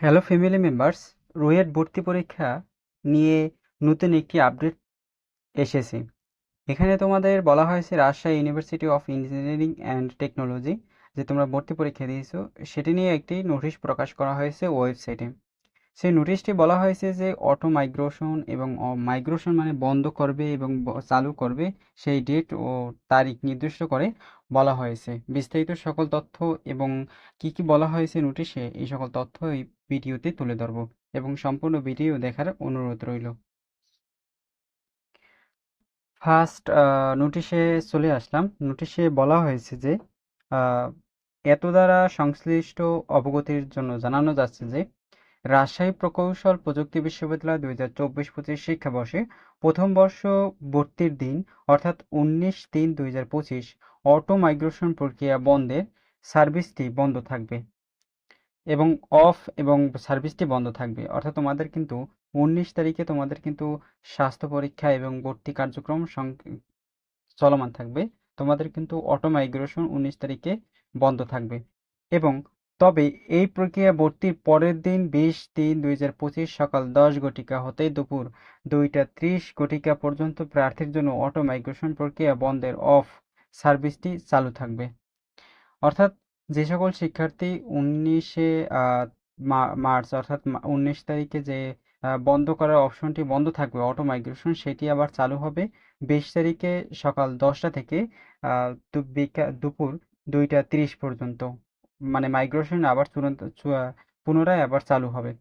Hello family members RUET ভর্তি পরীক্ষা নিয়ে নতুন একটি আপডেট এসেছে। এখানে তোমাদের বলা হয়েছে Rajshahi university of engineering and technology যে তোমরা ভর্তি পরীক্ষা দিয়েছ, সেটি নিয়ে একটি নোটিশ প্রকাশ করা হয়েছে ওয়েবসাইটে সেই নোটিশটি বলা হয়েছে যে অটো মাইগ্রেশন এবং মাইগ্রেশন মানে বন্ধ করবে এবং চালু করবে, সেই ডেট ও তারিখ নির্দিষ্ট করে বলা হয়েছে। বিস্তারিত সকল তথ্য এবং কি কি বলা হয়েছে নোটিশে এই সকল তথ্য এই ভিডিওতে তুলে ধরবো এবং সম্পূর্ণ ভিডিও দেখার অনুরোধ রইল। ফার্স্ট নোটিশে চলে আসলাম। নোটিশে বলা হয়েছে যে এত দ্বারা সংশ্লিষ্ট অবগতির জন্য জানানো যাচ্ছে যে, রাজশাহী প্রকৌশল প্রযুক্তি বিশ্ববিদ্যালয় দুই হাজার চব্বিশ পঁচিশ শিক্ষাবর্ষে প্রথম বর্ষ ভর্তির দিন, অর্থাৎ উনিশ তিন দুই হাজার পঁচিশ অটো মাইগ্রেশন প্রক্রিয়া বন্ধের সার্ভিসটি বন্ধ থাকবে এবং অফ এবং সার্ভিসটি বন্ধ থাকবে। অর্থাৎ তোমাদের কিন্তু উনিশ তারিখে তোমাদের কিন্তু স্বাস্থ্য পরীক্ষা এবং ভর্তি কার্যক্রম চলমান থাকবে। তোমাদের কিন্তু অটো মাইগ্রেশন উনিশ তারিখে বন্ধ থাকবে। এবং তবে এই প্রক্রিয়া ভর্তির পরের দিন বিশ তিন দুই হাজার পঁচিশ সকাল দশ ঘটিকা হতে দুপুর দুইটা ত্রিশ ঘটিকা পর্যন্ত প্রার্থীর জন্য অটো মাইগ্রেশন প্রক্রিয়া বন্ধের অফ সার্ভিসটি চালু থাকবে। অর্থাৎ যে সকল শিক্ষার্থী উনিশে মার্চ অর্থাৎ উনিশ তারিখে যে বন্ধ করার অপশনটি বন্ধ থাকবে, অটো মাইগ্রেশন, সেটি আবার চালু হবে বিশ তারিখে সকাল দশটা থেকে দুপুর দুইটা তিরিশ পর্যন্ত। মানে মাইগ্রেশন আবার চূড়ান্ত পুনরায় আবার চালু হবে।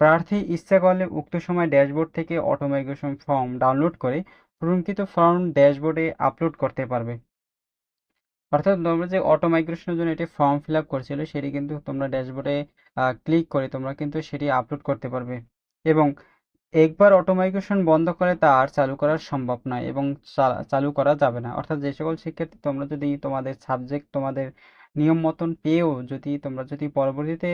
প্রার্থী ইচ্ছা করলে উক্ত সময় ড্যাশবোর্ড থেকে অটো মাইগ্রেশন ফর্ম ডাউনলোড করে পূরণকৃত ফর্ম ড্যাশবোর্ডে আপলোড করতে পারবে। অর্থাৎ তোমরা যে অটো মাইগ্রেশনের জন্য এটি ফর্ম ফিল আপ করছিলে, সেটি কিন্তু তোমরা ড্যাশবোর্ডে ক্লিক করে তোমরা কিন্তু সেটি আপলোড করতে পারবে। এবং একবার অটো মাইগ্রেশন বন্ধ করে তা আর চালু করা সম্ভব নয় এবং চালু করা যাবে না। অর্থাৎ যে সকল শিক্ষার্থী তোমরা যদি তোমাদের সাবজেক্ট তোমাদের নিয়ম মতন পেয়েও যদি তোমরা যদি পরবর্তীতে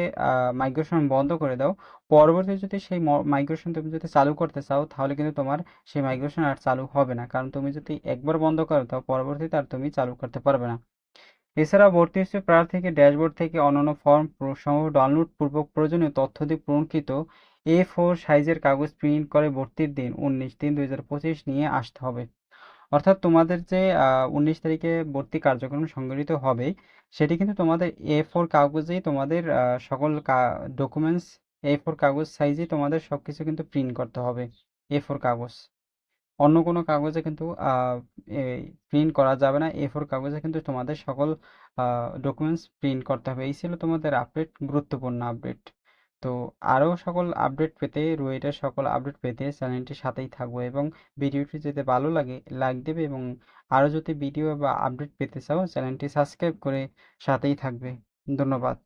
মাইগ্রেশন বন্ধ করে দাও, পরবর্তীতে যদি সেই মাইগ্রেশন তুমি যদি চালু করতে চাও, তাহলে কিন্তু তোমার সেই মাইগ্রেশন আর চালু হবে না। কারণ তুমি যদি একবার বন্ধ করো, তাও পরবর্তীতে আর তুমি চালু করতে পারবে না। এছাড়া ভর্তি হিসেবে প্রার্থীকে ড্যাশবোর্ড থেকে অন্যান্য ফর্ম সমূহ ডাউনলোড পূর্বক প্রয়োজনীয় তথ্য দিয়ে পূরণকৃত এ ফোর সাইজের কাগজ প্রিন্ট করে ভর্তির দিন, উনিশ তিন দুই নিয়ে আসতে হবে। অর্থাৎ তোমাদের যে উনিশ তারিখে ভর্তি কার্যক্রম সংগঠিত হবে, সেটি কিন্তু তোমাদের এ ফোর কাগজেই তোমাদের সকল ডকুমেন্টস এ ফোর কাগজ সাইজে তোমাদের সব কিছু কিন্তু প্রিন্ট করতে হবে এ ফোর কাগজ। অন্য কোনো কাগজে কিন্তু প্রিন্ট করা যাবে না এ ফোর কাগজে কিন্তু তোমাদের সকল ডকুমেন্টস প্রিন্ট করতে হবে। এই ছিল তোমাদের আপডেট গুরুত্বপূর্ণ আপডেট তো আরও সকল আপডেট পেতে রুয়েটের সকল আপডেট পেতে চ্যানেলটির সাথেই থাকব এবং ভিডিওটি যদি ভালো লাগে লাইক দেবে এবং আরও যদি ভিডিও বা আপডেট পেতে চাও চ্যানেলটি সাবস্ক্রাইব করে সাথেই থাকবে। ধন্যবাদ।